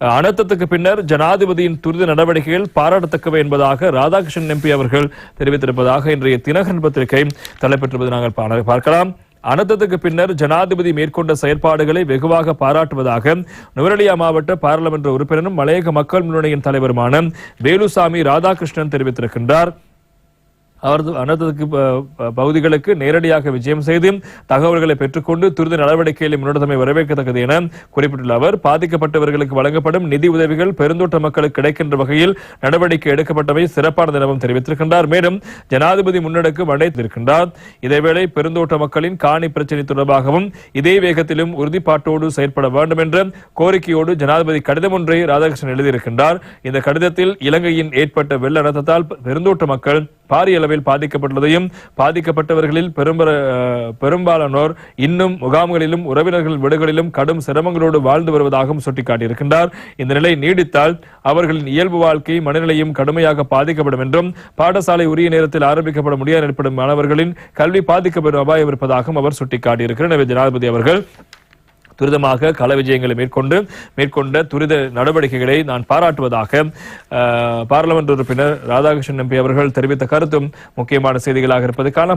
அனர்த்தத்துக்கு பின்னர் ஜனாதிபதியின் துரித நடவடிக்கைகள் பாராட்டத்தக்கவை என்பதாக ராதாகிருஷ்ணன் எம்பி அவர்கள் தெரிவித்திருப்பதாக இன்றைய தினகரன் பத்திரிகை தலைப்பெற்றிருப்பது நாங்கள் பார்க்கலாம். அனர்த்தத்துக்கு பின்னர் ஜனாதிபதி மேற்கொண்ட செயற்பாடுகளை வெகுவாக பாராட்டுவதாக நுவரெலியா மாவட்ட பாராளுமன்ற உறுப்பினரும் மலையக மக்கள் முன்னணியின் தலைவருமான வேலுசாமி ராதாகிருஷ்ணன் தெரிவித்திருக்கின்றார். அவரது அனர்த்தத்துக்கு பகுதிகளுக்கு நேரடியாக விஜயம் செய்து தகவல்களை பெற்றுக்கொண்டு துரித நடவடிக்கைகளை முன்னெடுத்தமை வரவேற்கத்தக்கது என குறிப்பிட்டுள்ள அவர் பாதிக்கப்பட்டவர்களுக்கு வழங்கப்படும் நிதி உதவிகள் பெருந்தோட்ட மக்களுக்கு கிடைக்கின்ற வகையில் நடவடிக்கை எடுக்கப்பட்டவை சிறப்பானது எனவும் தெரிவித்திருக்கின்றார். மேலும் ஜனாதிபதி முன்னெடுக்கும் அடைத்திருக்கின்றார் இதேவேளை பெருந்தோட்ட மக்களின் காணி பிரச்சினை தொடர்பாகவும் இதே வேகத்திலும் உறுதிப்பாட்டோடு செயற்பட வேண்டும் என்ற கோரிக்கையோடு ஜனாதிபதி கடிதம் ஒன்றை ராதாகிருஷ்ணன் எழுதியிருக்கின்றார். இந்த கடிதத்தில் இலங்கையின் ஏற்பட்ட வெள்ள அனர்த்தத்தால் பெருந்தோட்ட மக்கள் பாரிய அளவில் பாதிக்கப்பட்டுள்ளதையும் பாதிக்கப்பட்டவர்களில் பெரும்பர பெரும்பாலானோர் இன்னும் முகாம்களிலும் உறவினர்கள் வீடுகளிலும் கடும் சிரமங்களோடு வாழ்ந்து வருவதாகவும் சுட்டிக்காட்டியிருக்கின்றார். இந்த நிலை நீடித்தால் அவர்களின் இயல்பு வாழ்க்கை மனநிலையும் கடுமையாக பாதிக்கப்படும் என்றும் பாடசாலை உரிய நேரத்தில் ஆரம்பிக்கப்பட முடியாது ஏற்படும் மாணவர்களின் கல்வி பாதிக்கப்படும் அபாயம் இருப்பதாகவும் அவர் சுட்டிக்காட்டியிருக்கிறார். எனவே ஜனாதிபதி அவர்கள் துரிதமாக கள விஜயங்களை மேற்கொண்டு மேற்கொண்ட துரித நடவடிக்கைகளை நான் பாராட்டுவதாக பாராளுமன்ற உறுப்பினர் ராதாகிருஷ்ணன் எம்பி அவர்கள் தெரிவித்த கருத்தும் முக்கியமான செய்திகளாக இருப்பது காண